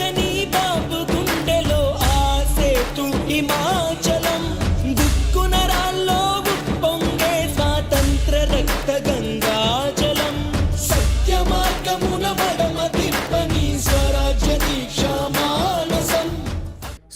పలచని బాబు గుండెలో ఆసేతు హిమాచలం. దుక్కున రాల్లో ఉప్పొంగే స్వాతంత్ర రక్త గంగాజలం. సత్య మార్గమున మడమ తిప్పని స్వరాజ్య దీక్షా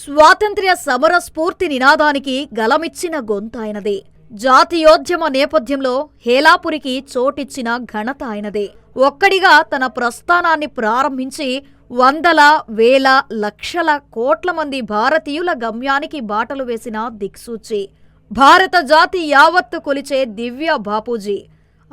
స్వాతంత్ర్య సమర స్ఫూర్తి నినాదానికి గలమిచ్చిన గొంతాయనదే జాతీయోద్యమ నేపథ్యంలో హేలాపురికి చోటిచ్చిన ఘనత ఆయనదే. ఒక్కడిగా తన ప్రస్థానాన్ని ప్రారంభించి వందల వేల లక్షల కోట్ల మంది భారతీయుల గమ్యానికి బాటలు వేసిన దిక్సూచి. భారత జాతి యావత్తు కొలిచే దివ్య బాపూజీ.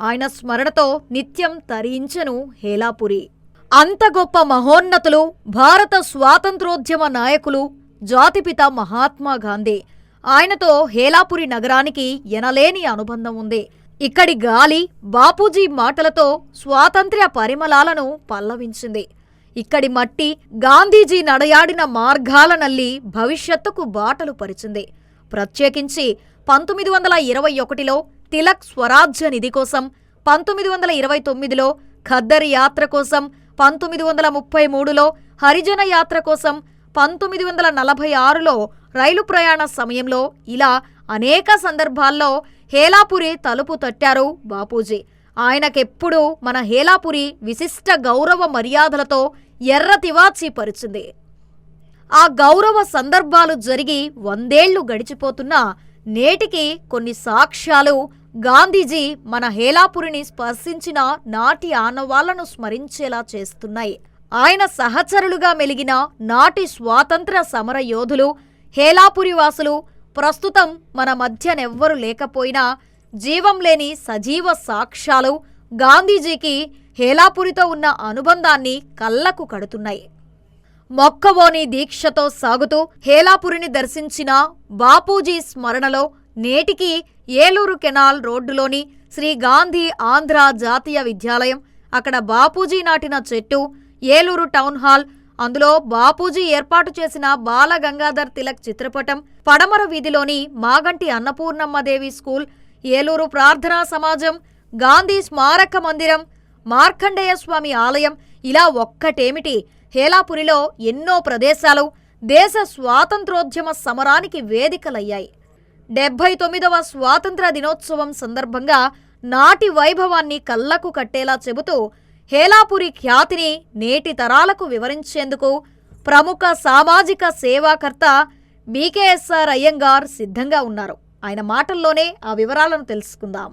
ఆయన స్మరణతో నిత్యం తరించెను హేలాపురి. అంత గొప్ప మహోన్నతులు భారత స్వాతంత్రోద్యమ నాయకులు జాతిపిత మహాత్మా గాంధీ. ఆయనతో హేలాపురి నగరానికి ఎనలేని అనుబంధం ఉంది. ఇక్కడి గాలి బాపూజీ మాటలతో స్వాతంత్ర్య పరిమళాలను పల్లవించింది. ఇక్కడి మట్టి గాంధీజీ నడయాడిన మార్గాల నల్లి భవిష్యత్తుకు బాటలు పరిచింది. ప్రత్యేకించి పంతొమ్మిది వందల ఇరవై ఒకటిలో తిలక్ స్వరాజ్య నిధి కోసం పంతొమ్మిది వందల ఇరవై తొమ్మిదిలో ఖద్దర్ యాత్ర కోసం పంతొమ్మిది వందల ముప్పై మూడులో హరిజన యాత్ర కోసం పంతొమ్మిది వందల నలభై ఆరులో రైలు ప్రయాణ సమయంలో ఇలా అనేక సందర్భాల్లో హేలాపురి తలుపు తట్టారు బాపూజీ. ఆయనకెప్పుడూ మన హేలాపురి విశిష్ట గౌరవ మర్యాదలతో ఎర్ర ఆ గౌరవ సందర్భాలు జరిగి వందేళ్ళు గడిచిపోతున్నా నేటికి కొన్ని సాక్ష్యాలు గాంధీజీ మన హేలాపురిని స్పర్శించిన నాటి ఆనవాళ్ళను స్మరించేలా చేస్తున్నాయి. ఆయన సహచరులుగా మెలిగిన నాటి స్వాతంత్ర సమర యోధులు హేలాపురి వాసులు ప్రస్తుతం మన మధ్యనెవ్వరు లేకపోయినా జీవం లేని సజీవ సాక్ష్యాలు గాంధీజీకి హేలాపురితో ఉన్న అనుబంధాన్ని కళ్ళకు కడుతున్నాయి. మొక్కవోని దీక్షతో సాగుతూ హేలాపురిని దర్శించిన బాపూజీ స్మరణలో నేటికి ఏలూరు కెనాల్ రోడ్డులోని శ్రీ గాంధీ ఆంధ్ర జాతీయ విద్యాలయం అక్కడ బాపూజీ నాటిన చెట్టు ఏలూరు టౌన్ హాల్. అందులో బాపూజీ ఏర్పాటు చేసిన బాల గంగాధర్ తిలక్ చిత్రపటం పడమర వీధిలోని మాగంటి అన్నపూర్ణమ్మదేవి స్కూల్ ఏలూరు ప్రార్థనా సమాజం గాంధీ స్మారక మందిరం మార్కండేయ స్వామి ఆలయం ఇలా ఒక్కటేమిటి? హేలాపురిలో ఎన్నో ప్రదేశాలు దేశ స్వాతంత్రోద్యమ సమరానికి వేదికలయ్యాయి. డెబ్బై తొమ్మిదవ స్వాతంత్ర దినోత్సవం సందర్భంగా నాటి వైభవాన్ని కళ్ళకు కట్టేలా చెబుతూ హేలాపురి ఖ్యాతిని నేటి తరాలకు వివరించేందుకు ప్రముఖ సామాజిక సేవాకర్త బీకేఎస్ఆర్ అయ్యంగార్ సిద్ధంగా ఉన్నారు. ఆయన మాటల్లోనే ఆ వివరాలను తెలుసుకుందాం.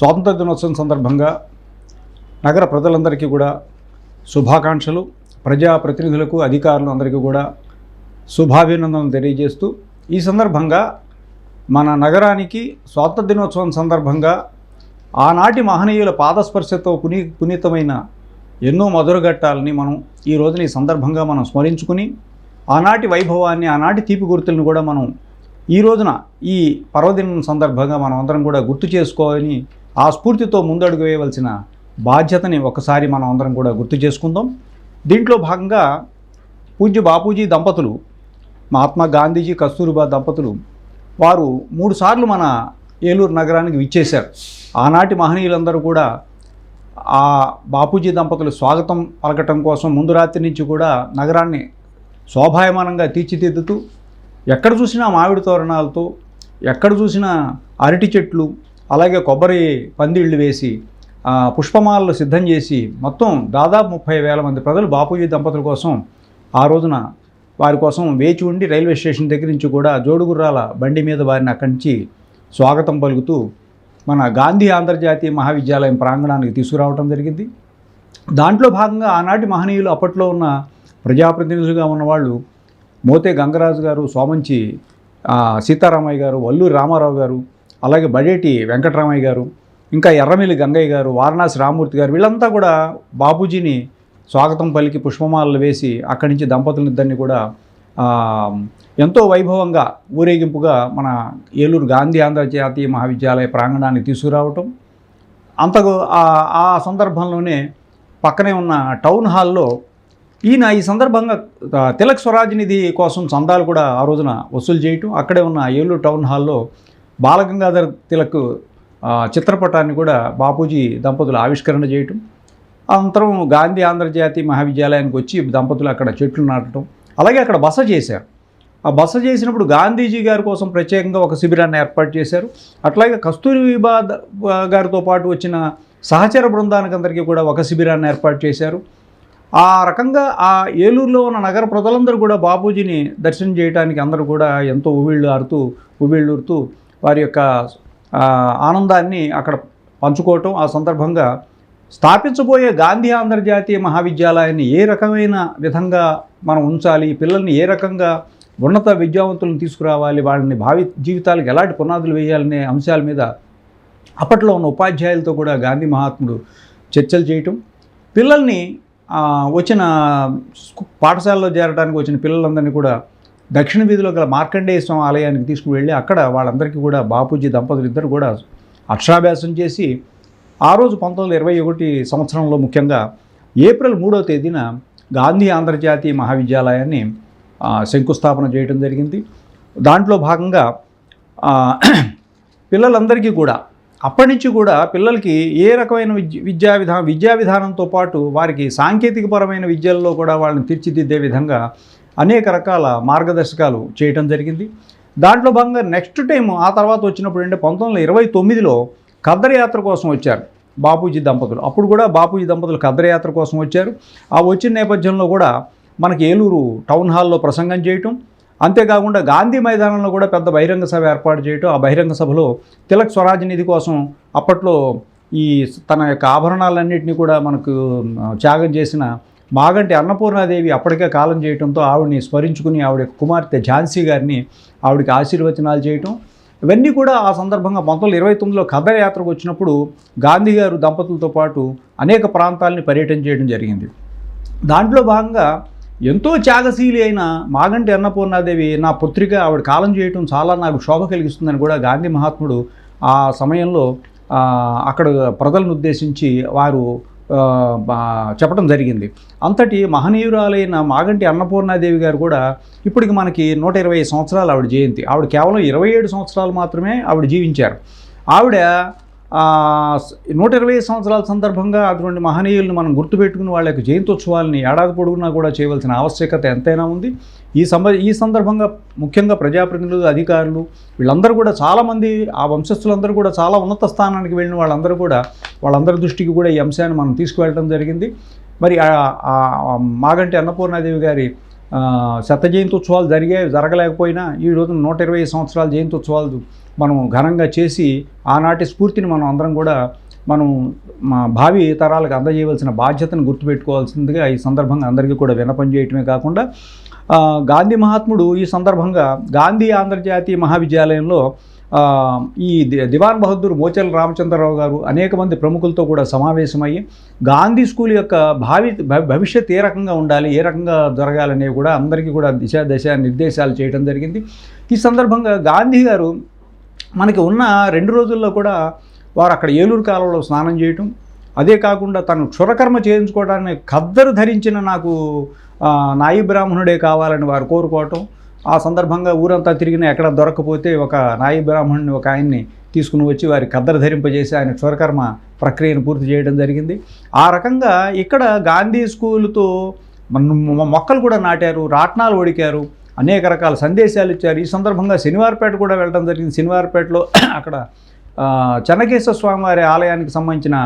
స్వాతంత్ర దినోత్సవం సందర్భంగా నగర ప్రజలందరికీ కూడా శుభాకాంక్షలు. ప్రజాప్రతినిధులకు అధికారులు అందరికీ కూడా శుభాభినందనలు తెలియజేస్తూ ఈ సందర్భంగా మన నగరానికి స్వాతంత్ర దినోత్సవం సందర్భంగా ఆనాటి మహనీయుల పాదస్పర్శతో పునీ పునీతమైన ఎన్నో మధురఘట్టాలని మనం ఈ రోజున ఈ సందర్భంగా మనం స్మరించుకుని ఆనాటి వైభవాన్ని ఆనాటి తీపి గుర్తులను కూడా మనం ఈ రోజున ఈ పర్వదినం సందర్భంగా మనం అందరం కూడా గుర్తు చేసుకోవాలని ఆ స్ఫూర్తితో ముందడుగు వేయవలసిన బాధ్యతని ఒకసారి మనం అందరం కూడా గుర్తు చేసుకుందాం. దీంట్లో భాగంగా పూజ్య బాపూజీ దంపతులు మహాత్మా గాంధీజీ కస్తూరిబా దంపతులు వారు మూడుసార్లు మన ఏలూరు నగరానికి విచ్చేశారు. ఆనాటి మహనీయులందరూ కూడా ఆ బాపూజీ దంపతులు స్వాగతం పలకటం కోసం ముందు రాత్రి నుంచి కూడా నగరాన్ని శోభాయమానంగా తీర్చిదిద్దుతూ ఎక్కడ చూసినా మామిడి తోరణాలతో ఎక్కడ చూసినా అరటి చెట్లు అలాగే కొబ్బరి పందిళ్ళు వేసి పుష్పమాలలు సిద్ధం చేసి మొత్తం దాదాపు ముప్పై వేల మంది ప్రజలు బాపూజీ దంపతుల కోసం ఆ రోజున వారి కోసం వేచి ఉండి రైల్వే స్టేషన్ దగ్గర నుంచి కూడా జోడుగుర్రాల బండి మీద వారిని అక్కడి నుంచి స్వాగతం పలుకుతూ మన గాంధీ అంతర్జాతీయ మహావిద్యాలయం ప్రాంగణానికి తీసుకురావడం జరిగింది. దాంట్లో భాగంగా ఆనాటి మహనీయులు అప్పట్లో ఉన్న ప్రజాప్రతినిధులుగా ఉన్నవాళ్ళు మోతే గంగరాజు గారు సోమంచి సీతారామయ్య గారు వల్లూరి రామారావు గారు అలాగే బడేటి వెంకటరామయ్య గారు ఇంకా ఎర్రమిల్లి గంగయ్య గారు వారణాసి రామూర్తి గారు వీళ్ళంతా కూడా బాపూజీని స్వాగతం పలికి పుష్పమాలలు వేసి అక్కడి నుంచి దంపతులనిద్దరిని కూడా ఎంతో వైభవంగా ఊరేగింపుగా మన ఏలూరు గాంధీ ఆంధ్రజాతీయ మహావిద్యాలయ ప్రాంగణాన్ని తీసుకురావటం. అంతకు ఆ- సందర్భంలోనే పక్కనే ఉన్న టౌన్ హాల్లో ఈయన ఈ సందర్భంగా తిలక్ స్వరాజ్ నిధి కోసం చందాలు కూడా ఆ రోజున వసూలు చేయటం. అక్కడే ఉన్న ఏలూరు టౌన్ హాల్లో బాలగంగాధర్ తిలక్ చిత్రపటాన్ని కూడా బాపూజీ దంపతులు ఆవిష్కరణ చేయటం. అనంతరం గాంధీ ఆంధ్రజాతీయ మహావిద్యాలయానికి వచ్చి దంపతులు అక్కడ చెట్లు నాటడం అలాగే అక్కడ బస చేశారు. ఆ బస చేసినప్పుడు గాంధీజీ గారి కోసం ప్రత్యేకంగా ఒక శిబిరాన్ని ఏర్పాటు చేశారు. అట్లాగే కస్తూరి ద- గారితో పాటు వచ్చిన సహచర బృందానికి అందరికీ కూడా ఒక శిబిరాన్ని ఏర్పాటు చేశారు. ఆ రకంగా ఆ ఏలూరులో ఉన్న నగర ప్రజలందరూ కూడా బాపూజీని దర్శనం చేయడానికి అందరూ కూడా ఎంతో ఉవిళ్ళు ఆరుతూ ఉవిళ్ళూరుతూ వారి యొక్క ఆనందాన్ని అక్కడ పంచుకోవటం ఆ సందర్భంగా స్థాపించబోయే గాంధీ అంతర్జాతీయ మహావిద్యాలయాన్ని ఏ రకమైన విధంగా మనం ఉంచాలి? పిల్లల్ని ఏ రకంగా ఉన్నత విద్యావంతులను తీసుకురావాలి? వాళ్ళని భావి జీవితాలకు ఎలాంటి పునాదులు వేయాలనే అంశాల మీద అప్పట్లో ఉన్న ఉపాధ్యాయులతో కూడా గాంధీ మహాత్ముడు చర్చలు చేయటం పిల్లల్ని వచ్చిన స్కూ- పాఠశాలలో చేరడానికి వచ్చిన పిల్లలందరినీ కూడా దక్షిణ వీధిలో గల మార్కండేయ స్వామి ఆలయానికి తీసుకువెళ్ళి అక్కడ వాళ్ళందరికీ కూడా బాపూజీ దంపతులు ఇద్దరు కూడా అక్షరాభ్యాసం చేసి ఆ రోజు పంతొమ్మిది వందల ఇరవై ఒకటి సంవత్సరంలో ముఖ్యంగా ఏప్రిల్ మూడో తేదీన గాంధీ ఆంధ్రజాతీయ మహావిద్యాలయాన్ని శంకుస్థాపన చేయడం జరిగింది. దాంట్లో భాగంగా పిల్లలందరికీ కూడా అప్పటి నుంచి కూడా పిల్లలకి ఏ రకమైన విద్య విద్యా విధానం విద్యా విధానంతో పాటు వారికి సాంకేతికపరమైన విద్యల్లో కూడా వాళ్ళని తీర్చిదిద్దే విధంగా అనేక రకాల మార్గదర్శకాలు చేయటం జరిగింది. దాంట్లో భాగంగా నెక్స్ట్ టైం ఆ తర్వాత వచ్చినప్పుడు అంటే పంతొమ్మిది వందల ఇరవై తొమ్మిదిలో కద్దరయాత్ర కోసం వచ్చారు బాపూజీ దంపతులు. అప్పుడు కూడా బాపూజీ దంపతులు కద్దరయాత్ర కోసం వచ్చారు. ఆ వచ్చిన నేపథ్యంలో కూడా మనకి ఏలూరు టౌన్ హాల్లో ప్రసంగం చేయటం అంతేకాకుండా గాంధీ మైదానంలో కూడా పెద్ద బహిరంగ సభ ఏర్పాటు చేయటం ఆ బహిరంగ సభలో తిలక్ స్వరాజ్ నిధి కోసం అప్పట్లో ఈ తన యొక్క ఆభరణాలన్నింటినీ కూడా మనకు త్యాగం చేసిన మాగంటి అన్నపూర్ణాదేవి అప్పటికే కాలం చేయడంతో ఆవిడని స్మరించుకుని ఆవిడ కుమార్తె ఝాన్సీ గారిని ఆవిడకి ఆశీర్వచనాలు చేయటం ఇవన్నీ కూడా ఆ సందర్భంగా పంతొమ్మిది ఇరవై తొమ్మిదిలో కథ యాత్రకు వచ్చినప్పుడు గాంధీ గారు దంపతులతో పాటు అనేక ప్రాంతాలని పర్యటన చేయడం జరిగింది. దాంట్లో భాగంగా ఎంతో త్యాగశీలి అయిన మాగంటి అన్నపూర్ణాదేవి నా పుత్రిక ఆవిడ కాలం చేయటం చాలా నాకు శోభ కలిగిస్తుందని కూడా గాంధీ మహాత్ముడు ఆ సమయంలో అక్కడ ప్రజలను ఉద్దేశించి వారు చెప్పడం జరిగింది. అంతటి మహనీయురాలైన మాగంటి అన్నపూర్ణాదేవి గారు కూడా ఇప్పటికి మనకి నూట ఇరవై సంవత్సరాలు ఆవిడ జయంతి. ఆవిడ కేవలం ఇరవై ఏడు సంవత్సరాలు మాత్రమే ఆవిడ జీవించారు. ఆవిడ నూట ఇరవై సంవత్సరాల సందర్భంగా అటువంటి మహనీయులను మనం గుర్తుపెట్టుకుని వాళ్ళ యొక్క జయంతోత్సవాలని ఏడాది పొడుగునా కూడా చేయవలసిన ఆవశ్యకత ఎంతైనా ఉంది. ఈ సంబ ఈ సందర్భంగా ముఖ్యంగా ప్రజాప్రతినిధులు అధికారులు వీళ్ళందరూ కూడా చాలామంది ఆ వంశస్థులందరూ కూడా చాలా ఉన్నత స్థానానికి వెళ్ళిన వాళ్ళందరూ కూడా వాళ్ళందరి దృష్టికి కూడా ఈ అంశాన్ని మనం తీసుకువెళ్ళడం జరిగింది. మరి మాగంటి అన్నపూర్ణాదేవి గారి ఆ, శత ఉత్సవాలు జరిగే జరగలేకపోయినా ఈ రోజున నూట ఇరవై సంవత్సరాల జయంతోత్సవాలు మనం ఘనంగా చేసి ఆనాటి స్ఫూర్తిని మనం అందరం కూడా మనం మా భావి తరాలకు అందజేయవలసిన బాధ్యతను గుర్తుపెట్టుకోవాల్సిందిగా ఈ సందర్భంగా అందరికీ కూడా వినపం చేయటమే కాకుండా గాంధీ మహాత్ముడు ఈ సందర్భంగా గాంధీ ఆంధ్రజాతీయ మహావిద్యాలయంలో ఈ దివాన్ బహదూర్ మోచల్ రామచంద్రరావు గారు అనేక మంది ప్రముఖులతో కూడా సమావేశమయ్యి గాంధీ స్కూల్ యొక్క భావి భవిష్యత్ ఏ రకంగా ఉండాలి ఏ రకంగా జరగాలనేవి కూడా అందరికీ కూడా దిశ దశ నిర్దేశాలు చేయడం జరిగింది. ఈ సందర్భంగా గాంధీ గారు మనకి ఉన్న రెండు రోజుల్లో కూడా వారు అక్కడ ఏలూరు కాలంలో స్నానం చేయటం అదే కాకుండా తను క్షురకర్మ చేయించుకోవడానికి ఖద్దరు ధరించిన నాకు నాయి బ్రాహ్మణుడే కావాలని వారు కోరుకోవటం ఆ సందర్భంగా ఊరంతా తిరిగిన ఎక్కడ దొరకకపోతే ఒక నాయి బ్రాహ్మణుని ఒక ఆయన్ని తీసుకుని వచ్చి వారి కద్దరు ధరింపజేసి ఆయన క్షురకర్మ ప్రక్రియను పూర్తి చేయడం జరిగింది. ఆ రకంగా ఇక్కడ గాంధీ స్కూలుతో మొక్కలు కూడా నాటారు రాట్నాలు ఒడికారు. అనేక రకాల సందేశాలు ఇచ్చారు. ఈ సందర్భంగా శనివారపేట కూడా వెళ్ళడం జరిగింది. శనివారపేటలో అక్కడ చెన్నకేశ్వర స్వామి వారి ఆలయానికి సంబంధించిన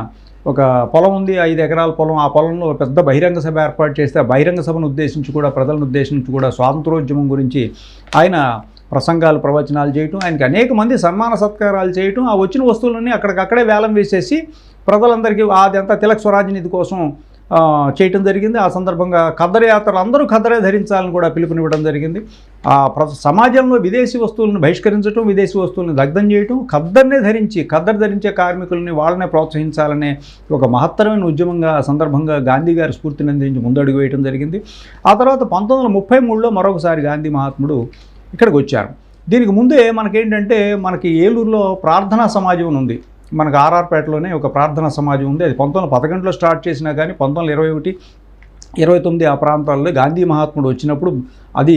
ఒక పొలం ఉంది. ఐదు ఎకరాల పొలం. ఆ పొలంలో ఒక పెద్ద బహిరంగ సభ ఏర్పాటు చేస్తే బహిరంగ సభను ఉద్దేశించి కూడా ప్రజలను ఉద్దేశించి కూడా స్వాతంత్రోద్యమం గురించి ఆయన ప్రసంగాలు ప్రవచనాలు చేయటం ఆయనకి అనేక మంది సన్మాన సత్కారాలు చేయటం ఆ వచ్చిన వస్తువులన్నీ అక్కడికక్కడే వేలం వేసేసి ప్రజలందరికీ అదంతా తిలక్ స్వరాజ్ నిధి కోసం చేయటం జరిగింది. ఆ సందర్భంగా ఖద్దరయాత్రలు అందరూ ఖద్దరే ధరించాలని కూడా పిలుపునివ్వడం జరిగింది. ఆ ప్ర సమాజంలో విదేశీ వస్తువులను బహిష్కరించడం విదేశీ వస్తువులను దగ్ధం చేయటం ఖద్దర్నే ధరించి ఖద్దరు ధరించే కార్మికుల్ని వాళ్ళనే ప్రోత్సహించాలనే ఒక మహత్తరమైన ఉద్యమంగా సందర్భంగా గాంధీ గారి స్ఫూర్తిని అందించి ముందడుగు వేయడం జరిగింది. ఆ తర్వాత పంతొమ్మిది వందల ముప్పై మూడులో మరొకసారి గాంధీ మహాత్ముడు ఇక్కడికి వచ్చారు. దీనికి ముందే మనకేంటంటే మనకి ఏలూరులో ప్రార్థనా సమాజం అని ఉంది. మనకు ఆర్ఆర్పేటలోనే ఒక ప్రార్థనా సమాజం ఉంది. అది పంతొమ్మిది పదకొండులో స్టార్ట్ చేసినా కానీ పంతొమ్మిది ఇరవై ఒకటి ఇరవై తొమ్మిది ఆ ప్రాంతాల్లో గాంధీ మహాత్ముడు వచ్చినప్పుడు అది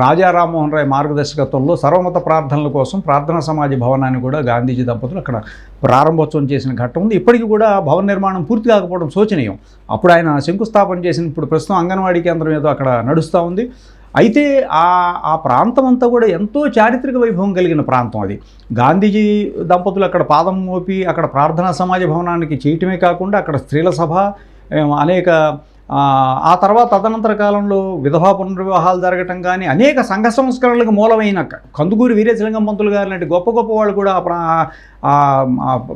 రాజా రామ్మోహన్ రాయ్ మార్గదర్శకత్వంలో సర్వమత ప్రార్థనల కోసం ప్రార్థనా సమాజ భవనాన్ని కూడా గాంధీజీ దంపతులు అక్కడ ప్రారంభోత్సవం చేసిన ఘట్టం ఉంది. ఇప్పటికీ కూడా భవన నిర్మాణం పూర్తి కాకపోవడం శోచనీయం. అప్పుడు ఆయన శంకుస్థాపన చేసిన ఇప్పుడు ప్రస్తుతం అంగన్వాడీ కేంద్రం ఏదో అక్కడ నడుస్తూ ఉంది. అయితే ఆ ఆ ప్రాంతం అంతా కూడా ఎంతో చారిత్రక వైభవం కలిగిన ప్రాంతం అది. గాంధీజీ దంపతులు అక్కడ పాదం మోపి అక్కడ ప్రార్థనా సమాజ భవనానికి చేయటమే కాకుండా అక్కడ స్త్రీల సభ అనేక ఆ, తర్వాత తదనంతర కాలంలో విధవా పునర్వివాహాలు జరగటం కానీ అనేక సంఘ సంస్కరణలకు మూలమైన కందుకూరి వీరేశలింగం పంతులు గారు లాంటి గొప్ప గొప్ప వాళ్ళు కూడా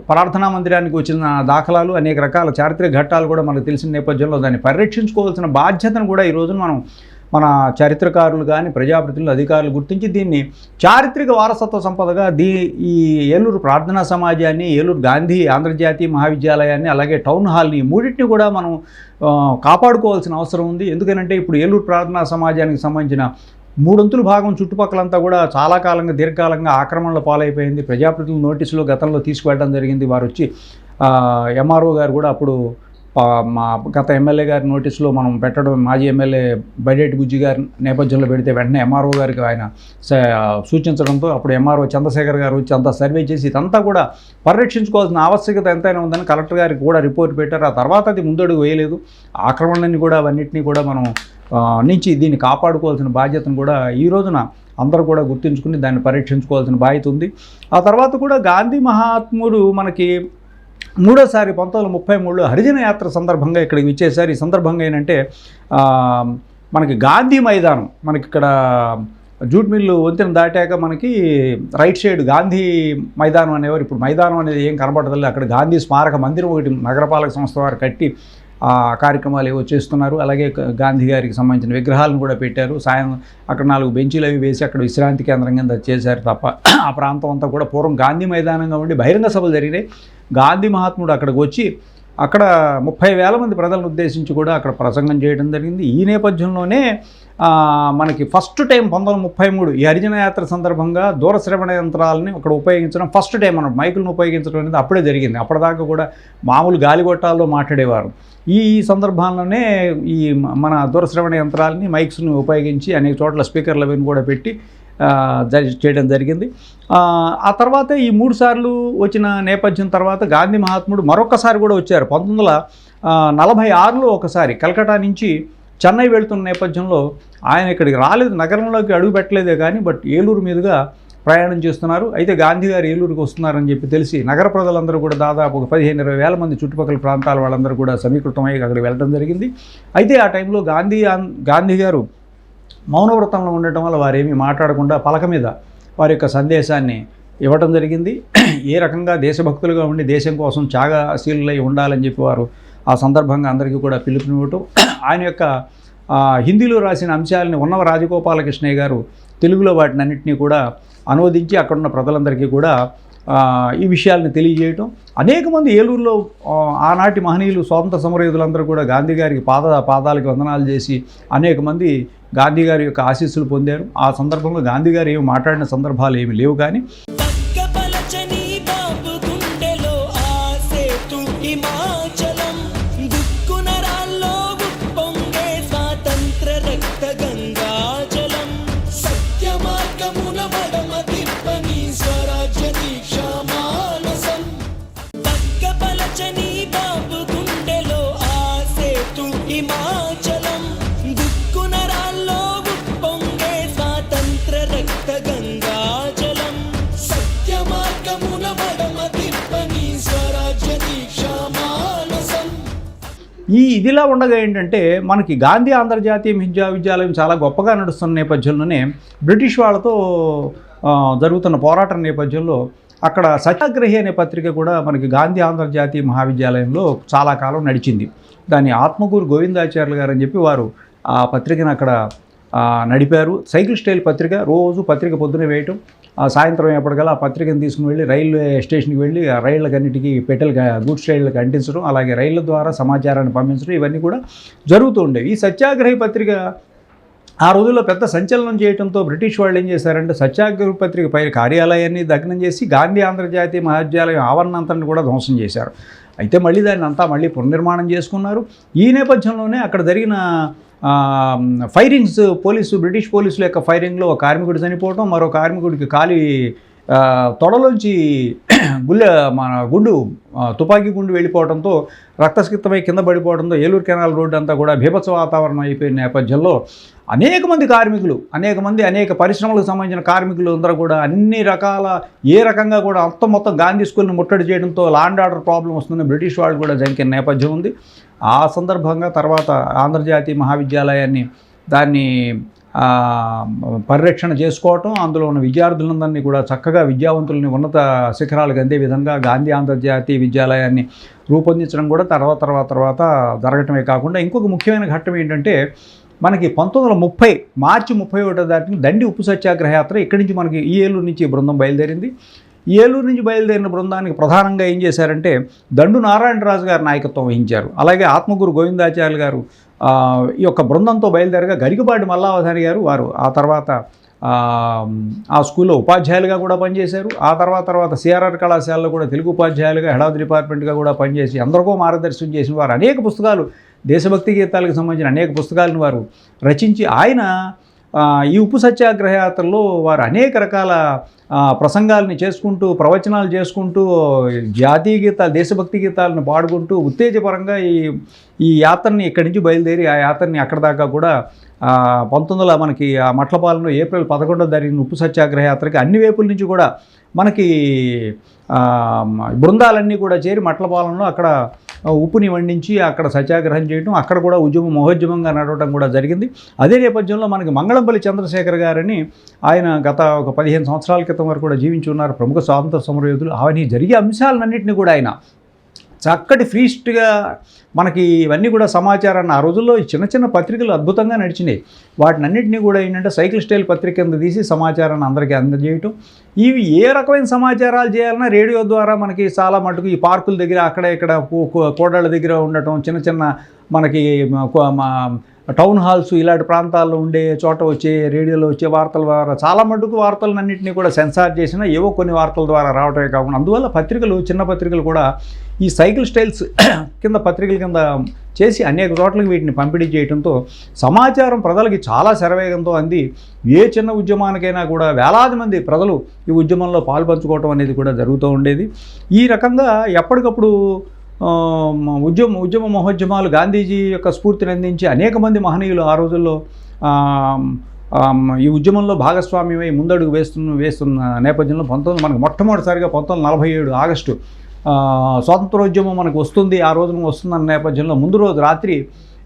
ప్రార్థనా మందిరానికి వచ్చిన దాఖలాలు అనేక రకాల చారిత్రక ఘట్టాలు కూడా మనకు తెలిసిన నేపథ్యంలో దాన్ని పరిరక్షించుకోవాల్సిన బాధ్యతను కూడా ఈ రోజున మనం మన చరిత్రకారులు కానీ ప్రజాప్రతినిధులు అధికారులు గుర్తించి దీన్ని చారిత్రక వారసత్వ సంపదగా దీ ఈ ఏలూరు ప్రార్థనా సమాజాన్ని ఏలూరు గాంధీ ఆంధ్రజాతీయ మహావిద్యాలయాన్ని అలాగే టౌన్ హాల్ని మూడింటిని కూడా మనం కాపాడుకోవాల్సిన అవసరం ఉంది. ఎందుకనంటే ఇప్పుడు ఏలూరు ప్రార్థనా సమాజానికి సంబంధించిన మూడొంతుల భాగం చుట్టుపక్కలంతా కూడా చాలా కాలంగా దీర్ఘకాలంగా ఆక్రమణల పాలైపోయింది. ప్రజాప్రతినిధులు నోటీసులు గతంలో తీసుకువెళ్ళడం జరిగింది. వారు వచ్చి ఎంఆర్ఓ గారు కూడా అప్పుడు మా గత ఎమ్మెల్యే గారి నోటీసులో మనం పెట్టడం మాజీ ఎమ్మెల్యే బడేటి గుజ్జి గారి నేపథ్యంలో పెడితే వెంటనే ఎంఆర్ఓ గారికి ఆయన స- సూచించడంతో అప్పుడు ఎంఆర్ఓ చంద్రశేఖర్ గారు వచ్చి అంతా సర్వే చేసి ఇదంతా కూడా పరిరక్షించుకోవాల్సిన ఆవశ్యకత ఎంతైనా ఉందని కలెక్టర్ గారికి కూడా రిపోర్ట్ పెట్టారు. ఆ తర్వాత అది ముందడుగు వేయలేదు. ఆక్రమణని కూడా అవన్నింటినీ కూడా మనం నుంచి దీన్ని కాపాడుకోవాల్సిన బాధ్యతను కూడా ఈ రోజున అందరూ కూడా గుర్తుంచుకుని దాన్ని పరీక్షించుకోవాల్సిన బాధ్యత ఉంది. ఆ తర్వాత కూడా గాంధీ మహాత్ముడు మనకి మూడోసారి పంతొమ్మిది వందల ముప్పై మూడులో హరిజన యాత్ర సందర్భంగా ఇక్కడికి విచ్చేసారు ఈ సందర్భంగా ఏంటంటే మనకి గాంధీ మైదానం మనకి ఇక్కడ జూట్ మిల్లు వంతెన దాటాక మనకి రైట్ సైడ్ గాంధీ మైదానం అనేవారు. ఇప్పుడు మైదానం అనేది ఏం కనబడదు అక్కడ గాంధీ స్మారక మందిరం ఒకటి నగరపాలక సంస్థ వారు కట్టి ఆ కార్యక్రమాలు ఏవో చేస్తున్నారు. అలాగే గాంధీ గారికి సంబంధించిన విగ్రహాలను కూడా పెట్టారు. సాయం అక్కడ నాలుగు బెంచీలు అవి వేసి అక్కడ విశ్రాంతి కేంద్రం కింద చేశారు తప్ప ఆ ప్రాంతం అంతా కూడా పూర్వం గాంధీ మైదానంగా ఉండి బహిరంగ సభలు జరిగినాయి. గాంధీ మహాత్ముడు అక్కడికి వచ్చి అక్కడ ముప్పై వేల మంది ప్రజలను ఉద్దేశించి కూడా అక్కడ ప్రసంగం చేయడం జరిగింది. ఈ నేపథ్యంలోనే మనకి ఫస్ట్ టైం పంతొమ్మిది ముప్పై మూడు ఈ హరిజన యాత్ర సందర్భంగా దూరశ్రవణ యంత్రాలని అక్కడ ఉపయోగించడం ఫస్ట్ టైం మనం మైకులను ఉపయోగించడం అనేది అప్పుడే జరిగింది. అప్పటిదాకా కూడా మామూలు గాలిగొట్టాల్లో మాట్లాడేవారు. ఈ సందర్భాల్లోనే ఈ మన దూరశ్రవణ యంత్రాలని మైక్స్ను ఉపయోగించి అనేక చోట్ల స్పీకర్లు అవన్నీ కూడా పెట్టి చేయడం జరిగింది. ఆ, తర్వాత ఈ మూడు సార్లు వచ్చిన నేపథ్యం తర్వాత గాంధీ మహాత్ముడు మరొకసారి కూడా వచ్చారు. పంతొమ్మిది వందల నలభై ఆరులో ఒకసారి కలకటా నుంచి చెన్నై వెళ్తున్న నేపథ్యంలో ఆయన ఇక్కడికి రాలేదు. నగరంలోకి అడుగు పెట్టలేదే కానీ బట్ ఏలూరు మీదుగా ప్రయాణం చేస్తున్నారు. అయితే గాంధీ గారు ఏలూరుకి వస్తున్నారని చెప్పి తెలిసి నగర ప్రజలందరూ కూడా దాదాపు ఒక పదిహేను ఇరవై వేల మంది చుట్టుపక్కల ప్రాంతాల వాళ్ళందరూ కూడా సమీకృతమై అక్కడికి వెళ్ళడం జరిగింది. అయితే ఆ టైంలో గాంధీ గాంధీ గారు మౌనవ్రతంలో ఉండటం వల్ల వారేమి మాట్లాడకుండా పలక మీద వారి యొక్క సందేశాన్ని ఇవ్వటం జరిగింది. ఏ రకంగా దేశభక్తులుగా ఉండి దేశం కోసం త్యాగశీలులై ఉండాలని చెప్పి వారు ఆ సందర్భంగా అందరికీ కూడా పిలుపునివ్వటం. ఆయన యొక్క హిందీలో రాసిన అంశాలని ఉన్నవ రాజగోపాలకృష్ణయ్య గారు తెలుగులో వాటిని అన్నింటినీ కూడా అనువదించి అక్కడున్న ప్రజలందరికీ కూడా ఈ విషయాలను తెలియజేయటం. అనేక మంది ఏలూరులో ఆనాటి మహనీయులు స్వాతంత్ర సమరయోధులందరూ కూడా గాంధీ గారికి పాద పాదాలకి వందనాలు చేసి అనేక మంది గాంధీ గారి యొక్క ఆశీస్సులు పొందారు. ఆ సందర్భంలో గాంధీ గారు ఏమి మాట్లాడిన సందర్భాలు ఏమి లేవు కానీ ఇదిలా ఉండగా ఏంటంటే మనకి గాంధీ అంతర్జాతీయ విశ్వవిద్యాలయం చాలా గొప్పగా నడుస్తున్న నేపథ్యంలోనే బ్రిటిష్ వాళ్ళతో జరుగుతున్న పోరాటం నేపథ్యంలో అక్కడ సత్యాగ్రహి అనే పత్రిక కూడా మనకి గాంధీ అంతర్జాతీయ మహావిద్యాలయంలో చాలా కాలం నడిచింది. దాన్ని ఆత్మకూరు గోవిందాచార్యులు గారు అని చెప్పి వారు ఆ పత్రికను అక్కడ నడిపారు. సైకిల్ స్టైల్ పత్రిక రోజు పత్రిక పొద్దున వేయటం. ఆ సాయంత్రం ఎప్పటికల్లా ఆ పత్రికను తీసుకుని వెళ్ళి రైల్వే స్టేషన్కి వెళ్ళి ఆ రైళ్ళకన్నిటికీ పెట్టెలు గూడ్స్ రైళ్ళకి అంటించడం అలాగే రైళ్ళ ద్వారా సమాచారాన్ని పంపించడం ఇవన్నీ కూడా జరుగుతూ ఉండేవి. ఈ సత్యాగ్రహి పత్రిక ఆ రోజుల్లో పెద్ద సంచలనం చేయడంతో బ్రిటిష్ వాళ్ళు ఏం చేశారంటే సత్యాగ్రహ పత్రిక పై కార్యాలయాన్ని దగ్నం చేసి గాంధీ ఆంధ్రజాతీయ మహావిద్యాలయం ఆవరణంతని కూడా ధ్వంసం చేశారు. అయితే మళ్ళీ దాన్ని అంతా మళ్ళీ పునర్నిర్మాణం చేసుకున్నారు. ఈ నేపథ్యంలోనే అక్కడ జరిగిన ఫైరింగ్స్ పోలీసు బ్రిటిష్ పోలీసుల యొక్క ఫైరింగ్లో ఒక కార్మికుడు చనిపోవటం మరో కార్మికుడికి కాలి తొడలోంచి గుళ్ళ మన గుండు తుపాకీ గుండు వెళ్ళిపోవడంతో రక్తస్కితమై కింద పడిపోవడంతో ఏలూరు కెనాల్ రోడ్డు అంతా కూడా భీభత్స వాతావరణం అయిపోయిన నేపథ్యంలో అనేక మంది కార్మికులు అనేక మంది అనేక పరిశ్రమలకు సంబంధించిన కార్మికులు అందరూ కూడా అన్ని రకాల ఏ రకంగా కూడా మొత్తం మొత్తం గాంధీ స్కూల్ని ముట్టడి చేయడంతో లాండ్ ఆర్డర్ ప్రాబ్లం వస్తుంది బ్రిటిష్ వాళ్ళు కూడా జంకిన నేపథ్యం ఉంది. ఆ సందర్భంగా తర్వాత ఆంధ్రజాతీయ మహావిద్యాలయాన్ని దాన్ని పరిరక్షణ చేసుకోవటం అందులో ఉన్న విద్యార్థులందరినీ కూడా చక్కగా విద్యావంతులని ఉన్నత శిఖరాలకు అందే విధంగా గాంధీ అంతర్జాతీయ విద్యాలయాన్ని రూపొందించడం కూడా తర్వాత తర్వాత తర్వాత జరగటమే కాకుండా ఇంకొక ముఖ్యమైన ఘట్టం ఏంటంటే మనకి పంతొమ్మిది వందల ముప్పై మార్చి ముప్పై ఒకటో తారీఖున దండి ఉప్పు సత్యాగ్రహ యాత్ర ఇక్కడి నుంచి మనకి ఈ ఏలూరు నుంచి బృందం బయలుదేరింది. ఏలూరు నుంచి బయలుదేరిన బృందానికి ప్రధానంగా ఏం చేశారంటే దండు నారాయణరాజు గారు నాయకత్వం వహించారు. అలాగే ఆత్మగురు గోవిందాచార్యులు గారు ఈ యొక్క బృందంతో బయలుదేరగా గరికపాటి మల్లావధాని గారు వారు ఆ తర్వాత ఆ, స్కూల్లో ఉపాధ్యాయులుగా కూడా పనిచేశారు. ఆ తర్వాత తర్వాత సిఆర్ఆర్ కళాశాలలో కూడా తెలుగు ఉపాధ్యాయులుగా హెడ్ ఆఫ్ డిపార్ట్మెంట్గా కూడా పనిచేసి ఎందరికో మార్గదర్శనం చేసిన వారు అనేక పుస్తకాలు దేశభక్తి గీతాలకు సంబంధించిన అనేక పుస్తకాలను వారు రచించి ఆయన ఈ ఉప్పు సత్యాగ్రహ యాత్రలో వారు అనేక రకాల ప్రసంగాలని చేసుకుంటూ ప్రవచనాలు చేసుకుంటూ జాతీయ గీతాలు దేశభక్తి గీతాలను పాడుకుంటూ ఉత్తేజపరంగా ఈ ఈ యాత్రని ఇక్కడి నుంచి బయలుదేరి ఆ యాత్రని అక్కడ దాకా కూడా పంతొమ్మిది వందల మనకి ఆ మట్లపాలెంలో ఏప్రిల్ పదకొండో జరిగిన ఉప్పు సత్యాగ్రహ యాత్రకి అన్ని వైపుల నుంచి కూడా మనకి బృందాలన్నీ కూడా చేరి మట్లపాలెంలో అక్కడ ఉప్పుని వండించి అక్కడ సత్యాగ్రహం చేయడం అక్కడ కూడా ఉద్యమం మహోద్యమంగా నడవడం కూడా జరిగింది. అదే నేపథ్యంలో మనకి మంగళంపల్లి చంద్రశేఖర్ గారని ఆయన గత ఒక పదిహేను సంవత్సరాల క్రితం వరకు కూడా జీవించి ఉన్నారు. ప్రముఖ స్వాతంత్ర సమరయోధులు. అవన్నీ జరిగే అంశాలన్నింటినీ కూడా ఆయన చక్కటి ఫ్రీస్ట్గా మనకి ఇవన్నీ కూడా సమాచారాన్ని ఆ రోజుల్లో చిన్న చిన్న పత్రికలు అద్భుతంగా నడిచినాయి. వాటిని అన్నింటినీ కూడా ఏంటంటే సైకిల్ స్టైల్ పత్రిక కింద తీసి సమాచారాన్ని అందరికీ అందజేయటం. ఇవి ఏ రకమైన సమాచారాలు చేయాలన్నా రేడియో ద్వారా మనకి చాలా మటుకు ఈ పార్కుల దగ్గర అక్కడ ఇక్కడ కోడళ్ళ దగ్గర ఉండటం చిన్న చిన్న మనకి మా టౌన్ హాల్స్ ఇలాంటి ప్రాంతాల్లో ఉండే చోట వచ్చే రేడియోలో వచ్చే వార్తల ద్వారా చాలా మటుకు వార్తలన్నింటినీ కూడా సెన్సార్ చేసిన ఏవో కొన్ని వార్తల ద్వారా రావటమే కాకుండా అందువల్ల పత్రికలు చిన్న పత్రికలు కూడా ఈ సైకిల్ స్టైల్స్ కింద పత్రికల కింద చేసి అనేక చోట్లకి వీటిని పంపిణీ చేయడంతో సమాచారం ప్రజలకి చాలా శరవేగంతో అంది. ఏ చిన్న ఉద్యమానికైనా కూడా వేలాది మంది ప్రజలు ఈ ఉద్యమంలో పాల్పంచుకోవటం అనేది కూడా జరుగుతూ ఉండేది. ఈ రకంగా ఎప్పటికప్పుడు ఉద్యమ ఉద్యమ మహోద్యమాలు గాంధీజీ యొక్క స్ఫూర్తిని అందించి అనేక మంది మహనీయులు ఆ రోజుల్లో ఈ ఉద్యమంలో భాగస్వామ్యమై ముందడుగు వేస్తున్న వేస్తున్న నేపథ్యంలో పంతొమ్మిది మనకు మొట్టమొదటిసారిగా పంతొమ్మిది నలభై ఏడు ఆగస్టు స్వాతంత్రోద్యమం మనకు వస్తుంది ఆ రోజున వస్తుందన్న నేపథ్యంలో ముందు రోజు రాత్రి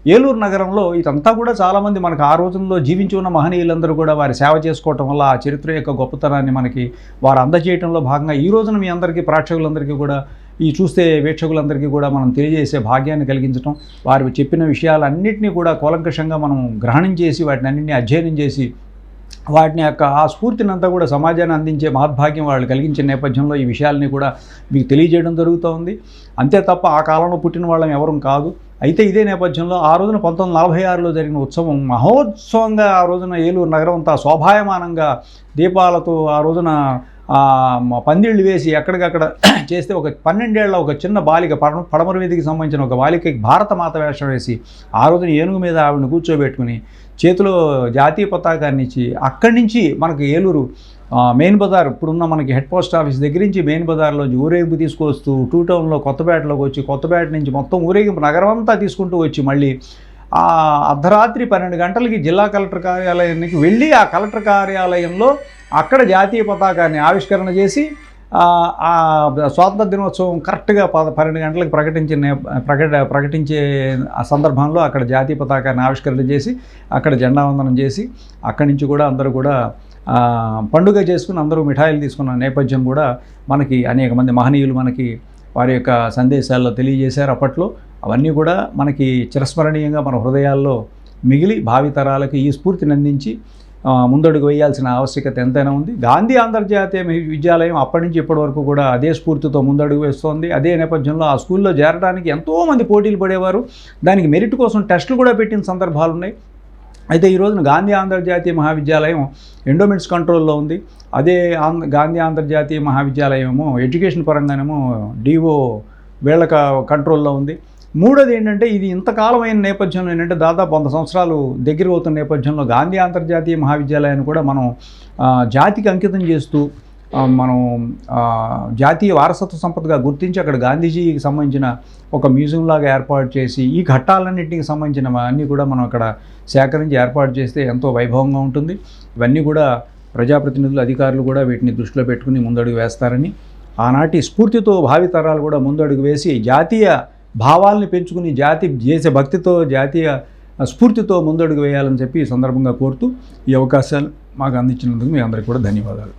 ఏలూరు నగరంలో ఇదంతా కూడా చాలామంది మనకు ఆ రోజుల్లో జీవించి ఉన్న మహనీయులందరూ కూడా వారి సేవ చేసుకోవటం వల్ల ఆ చరిత్ర యొక్క గొప్పతనాన్ని మనకి వారు అందజేయటంలో భాగంగా ఈ రోజున మీ అందరికీ ప్రేక్షకులందరికీ కూడా ఈ చూస్తే వీక్షకులందరికీ కూడా మనం తెలియజేసే భాగ్యాన్ని కలిగించడం వారు చెప్పిన విషయాలన్నింటినీ కూడా కూలంకషంగా మనం గ్రహణం చేసి వాటిని అన్నింటినీ అధ్యయనం చేసి వాటిని యొక్క ఆ స్ఫూర్తిని అంతా కూడా సమాజాన్ని అందించే మహద్భాగ్యం వాళ్ళు కలిగించిన నేపథ్యంలో ఈ విషయాల్ని కూడా మీకు తెలియజేయడం జరుగుతూ ఉంది అంతే తప్ప ఆ కాలంలో పుట్టిన వాళ్ళం ఎవరూ కాదు. అయితే ఇదే నేపథ్యంలో ఆ రోజున పంతొమ్మిది నలభై ఆరులో జరిగిన ఉత్సవం మహోత్సవంగా ఆ రోజున ఏలూరు నగరం అంతా శోభాయమానంగా దీపాలతో ఆ రోజున పందిళ్ళు వేసి ఎక్కడికక్కడ చేస్తే ఒక పన్నెండేళ్ళ ఒక చిన్న బాలిక పడ పడమర వీధికి సంబంధించిన ఒక బాలికకి భారత మాత వేషం వేసి ఆ రోజున ఏనుగు మీద ఆవిడని కూర్చోబెట్టుకుని చేతిలో జాతీయ పతాకాన్ని ఇచ్చి అక్కడి నుంచి మనకు ఏలూరు మెయిన్ బజార్ ఇప్పుడున్న మనకి హెడ్ పోస్ట్ ఆఫీస్ దగ్గర నుంచి మెయిన్ బజార్లో ఊరేగింపు తీసుకొస్తూ టూ టౌన్లో కొత్తపేటలోకి వచ్చి కొత్తపేట నుంచి మొత్తం ఊరేగింపు నగరం అంతా తీసుకుంటూ వచ్చి మళ్ళీ ఆ అర్ధరాత్రి పన్నెండు గంటలకి జిల్లా కలెక్టర్ కార్యాలయానికి వెళ్ళి ఆ కలెక్టర్ కార్యాలయంలో అక్కడ జాతీయ పతాకాన్ని ఆవిష్కరణ చేసి స్వాతంత్ర దినోత్సవం కరెక్ట్గా పద పన్నెండు గంటలకు ప్రకటించిన ప్రకట ప్రకటించే ఆ సందర్భంలో అక్కడ జాతీయ పతాకాన్ని ఆవిష్కరణ చేసి అక్కడ జెండా వందనం చేసి అక్కడి నుంచి కూడా అందరూ కూడా పండుగ చేసుకుని అందరూ మిఠాయిలు తీసుకున్న నేపథ్యం కూడా మనకి అనేక మంది మహనీయులు మనకి వారి యొక్క సందేశాల్లో తెలియజేశారు. అప్పట్లో అవన్నీ కూడా మనకి చిరస్మరణీయంగా మన హృదయాల్లో మిగిలి భావితరాలకు ఈ స్ఫూర్తిని అందించి ముందడుగు వేయాల్సిన ఆవశ్యకత ఎంతైనా ఉంది. గాంధీ అంతర్జాతీయ విద్యాలయం అప్పటి నుంచి ఇప్పటి వరకు కూడా అదే స్ఫూర్తితో ముందడుగు వేస్తోంది. అదే నేపథ్యంలో ఆ స్కూల్లో చేరడానికి ఎంతోమంది పోటీలు పడేవారు. దానికి మెరిట్ కోసం టెస్టులు కూడా పెట్టిన సందర్భాలు ఉన్నాయి. అయితే ఈ రోజున గాంధీ అంతర్జాతీయ మహావిద్యాలయం ఎండోమెంట్స్ కంట్రోల్లో ఉంది. అదే ఆంధ్ర గాంధీ అంతర్జాతీయ మహావిద్యాలయము ఎడ్యుకేషన్ పరంగానేమో డిఓ వీళ్ళ కంట్రోల్లో ఉంది. మూడోది ఏంటంటే ఇది ఇంతకాలమైన నేపథ్యంలో ఏంటంటే దాదాపు వంద సంవత్సరాలు దగ్గర అవుతున్న నేపథ్యంలో గాంధీ అంతర్జాతీయ మహావిద్యాలయాన్ని కూడా మనం జాతికి అంకితం చేస్తూ మనం జాతీయ వారసత్వ సంపదగా గుర్తించి అక్కడ గాంధీజీకి సంబంధించిన ఒక మ్యూజియం లాగా ఏర్పాటు చేసి ఈ ఘట్టాలన్నింటికి సంబంధించిన అన్నీ కూడా మనం అక్కడ సేకరించి ఏర్పాటు చేస్తే ఎంతో వైభవంగా ఉంటుంది. ఇవన్నీ కూడా ప్రజాప్రతినిధులు అధికారులు కూడా వీటిని దృష్టిలో పెట్టుకుని ముందడుగు వేస్తారని ఆనాటి స్ఫూర్తితో భావితరాలు కూడా ముందడుగు వేసి జాతీయ భావాల్ని పెంచుకుని జాతి చేసే భక్తితో జాతీయ స్ఫూర్తితో ముందడుగు వేయాలని చెప్పి ఈ సందర్భంగా కోరుతూ ఈ అవకాశాలు మాకు అందించినందుకు మీ అందరికీ కూడా ధన్యవాదాలు.